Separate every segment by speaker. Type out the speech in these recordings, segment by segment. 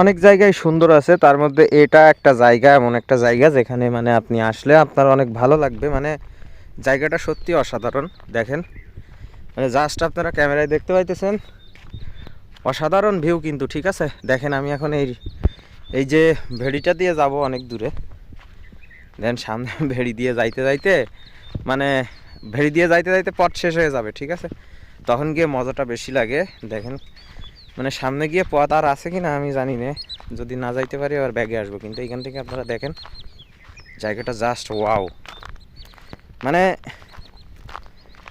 Speaker 1: অনেক জায়গায় সুন্দর আছে, তার মধ্যে এটা একটা জায়গা, এমন একটা জায়গা যেখানে মানে আপনি আসলে আপনার অনেক ভালো লাগবে। মানে জায়গাটা সত্যি অসাধারণ, দেখেন। মানে জাস্ট আপনারা ক্যামেরায় দেখতে পাইতেছেন। অসাধারণ ভিউ কিন্তু, ঠিক আছে? দেখেন, আমি এখন এই এই যে ভেড়িটা দিয়ে যাব অনেক দূরে। দেন সামনে ভেড়ি দিয়ে যাইতে যাইতে মানে ভেড়ি দিয়ে যাইতে যাইতে পথ শেষ হয়ে যাবে, ঠিক আছে? তখন গিয়ে মজাটা বেশি লাগে, দেখেন। মানে সামনে গিয়ে পথ আর আছে কি না আমি জানি না। যদি না যাইতে পারি আবার ব্যাগে আসব, কিন্তু এখান থেকে আপনারা দেখেন, জায়গাটা জাস্ট ওয়াও মানে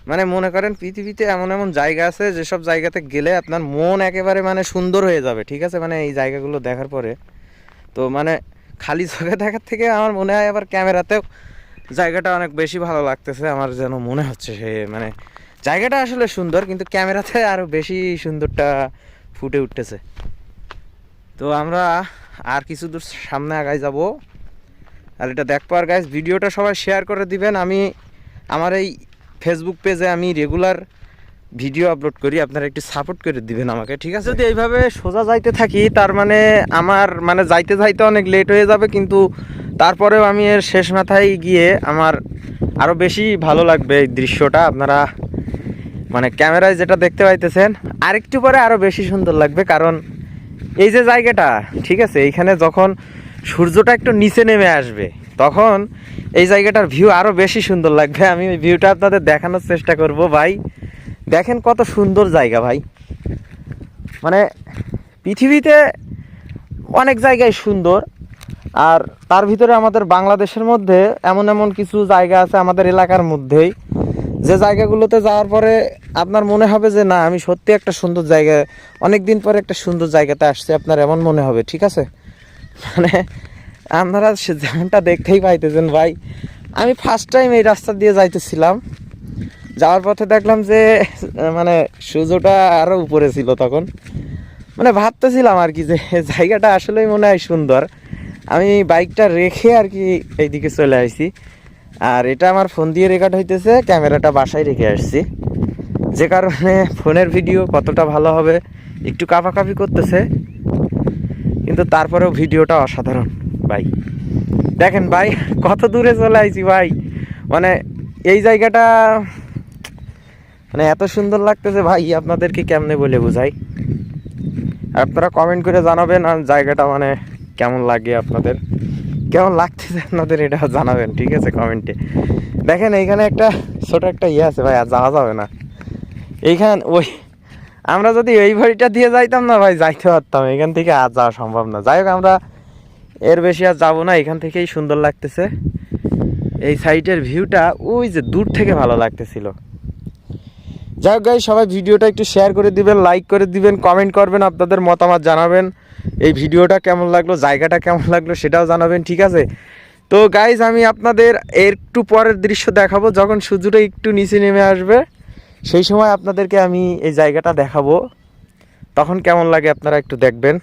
Speaker 1: মানে মনে করেন পৃথিবীতে এমন এমন জায়গা আছে, যেসব জায়গাতে গেলে আপনার মন একেবারে মানে সুন্দর হয়ে যাবে, ঠিক আছে? মানে এই জায়গাগুলো দেখার পরে। তো মানে খালি চোখে দেখার থেকে আমার মনে হয় আবার ক্যামেরাতেও জায়গাটা অনেক বেশি ভালো লাগতেছে, আমার যেন মনে হচ্ছে সে মানে জায়গাটা আসলে সুন্দর, কিন্তু ক্যামেরাতে আরও বেশি সুন্দরটা ফুটে উঠতেছে। তো আমরা আর কিছু দূর সামনে আগায় যাব। আর এটা দেখব আর গাইজ ভিডিওটা সবাই শেয়ার করে দিবেন। আমি আমার এই ফেসবুক পেজে আমি রেগুলার ভিডিও আপলোড করি, আপনারা একটু সাপোর্ট করে দিবেন আমাকে, ঠিক আছে? যদি এইভাবে সোজা যাইতে থাকি, তার মানে আমার মানে যাইতে যাইতে অনেক লেট হয়ে যাবে, কিন্তু তারপরেও আমি এর শেষ মাথায় গিয়ে আমার আরও বেশি ভালো লাগবে এই দৃশ্যটা। আপনারা মানে ক্যামেরায় যেটা দেখতে পাইতেছেন, আরেকটু পরে আরও বেশি সুন্দর লাগবে, কারণ এই যে জায়গাটা, ঠিক আছে, এইখানে যখন সূর্যটা একটু নিচে নেমে আসবে, তখন এই জায়গাটার ভিউ আরও বেশি সুন্দর লাগবে। আমি ওই ভিউটা আপনাদের দেখানোর চেষ্টা করব, ভাই। দেখেন কত সুন্দর জায়গা, ভাই। মানে পৃথিবীতে অনেক জায়গায় সুন্দর, আর তার ভিতরে আমাদের বাংলাদেশের মধ্যে এমন এমন কিছু জায়গা আছে আমাদের এলাকার মধ্যেই। যে জায়গাগুলোতে যাওয়ার পরে আপনার মনে হবে যে, না, আমি সত্যি একটা সুন্দর জায়গা অনেক দিন পরে একটা সুন্দর জায়গাতে আসছে আপনার, এমন মনে হবে, ঠিক আছে? মানে আপনারা সে- যেমনটা দেখতেই পাইতেছেন, ভাই। আমি ফার্স্ট টাইম এই রাস্তা দিয়ে যাইতেছিলাম। যাওয়ার পথে দেখলাম যে মানে সূর্যটা আরও উপরে ছিল তখন। মানে ভাবতেছিলাম আর কি যে জায়গাটা আসলেই মনে হয় সুন্দর। আমি বাইকটা রেখে আর কি এইদিকে চলে আসছি আর এটা আমার ফোন দিয়ে রেকর্ড হইতেছে, ক্যামেরাটা বাসায় রেখে আসছি। যে কারণে ফোনের ভিডিও কতটা ভালো হবে একটু কাপাকাপি করতেছে, কিন্তু তারপরেও ভিডিওটা অসাধারণ, ভাই। দেখেন ভাই, কত দূরে চলে আইছি ভাই। মানে এই জায়গাটা মানে এত সুন্দর লাগতেছে ভাই, আপনাদেরকে কেমনে বলে বোঝাই? আপনারা কমেন্ট করে জানাবেন আর জায়গাটা মানে কেমন লাগে আপনাদের। কেমন লাগতেছে আপনাদের এটা জানাবেন, ঠিক আছে কমেন্টে দেখেন, এইখানে একটা ছোট একটা ইয়ে আছে ভাই, আর যাওয়া যাবে না। এইখান ওই, আমরা যদি এই বাড়িটা দিয়ে যাইতাম না ভাই, যাইতে পারতাম। এখান থেকে আর যাওয়া সম্ভব না। যাই হোক, আমরা এর বেশি আর যাব না এখান থেকেই সুন্দর লাগতেছে। এই সাইটের ভিউটা ওই যে দূর থেকে ভালো লাগতেছিল। যাই হোক গাই সবাই ভিডিওটা একটু শেয়ার করে দিবেন লাইক করে দিবেন কমেন্ট করবেন, আপনাদের মতামত জানাবেন। এই ভিডিওটা কেমন লাগল, জায়গাটা কেমন লাগল সেটাও জানাবেন, ঠিক আছে? তো গাইজ আমি আপনাদের একটু পরের দৃশ্য দেখাবো, যখন সূর্যটা একটু নিচে নেমে আসবে, সেই সময় আপনাদেরকে আমি এই জায়গাটা দেখাবো। তখন কেমন লাগে আপনারা একটু দেখবেন।